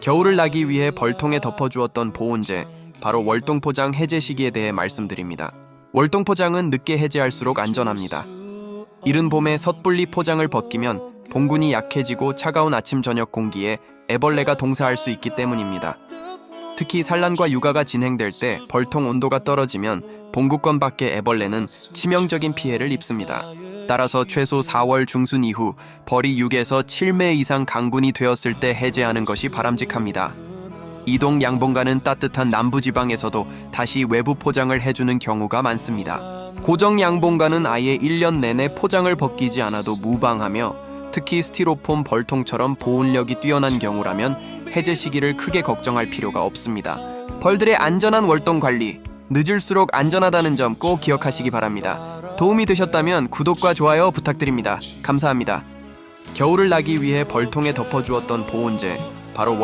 겨울을 나기 위해 벌통에 덮어주었던 보온재, 바로 월동 포장 해제 시기에 대해 말씀드립니다. 월동 포장은 늦게 해제할수록 안전합니다. 이른 봄에 섣불리 포장을 벗기면 봉군이 약해지고 차가운 아침 저녁 공기에 애벌레가 동사할 수 있기 때문입니다. 특히 산란과 육아가 진행될 때 벌통 온도가 떨어지면 봉구권 밖의 애벌레는 치명적인 피해를 입습니다. 따라서 최소 4월 중순 이후 벌이 6에서 7매 이상 강군이 되었을 때 해제하는 것이 바람직합니다. 이동 양봉가는 따뜻한 남부지방에서도 다시 외부 포장을 해주는 경우가 많습니다. 고정 양봉가는 아예 1년 내내 포장을 벗기지 않아도 무방하며 특히 스티로폼 벌통처럼 보온력이 뛰어난 경우라면 해제 시기를 크게 걱정할 필요가 없습니다. 벌들의 안전한 월동 관리, 늦을수록 안전하다는 점 꼭 기억하시기 바랍니다. 도움이 되셨다면 구독과 좋아요 부탁드립니다. 감사합니다. 겨울을 나기 위해 벌통에 덮어주었던 보온재, 바로 월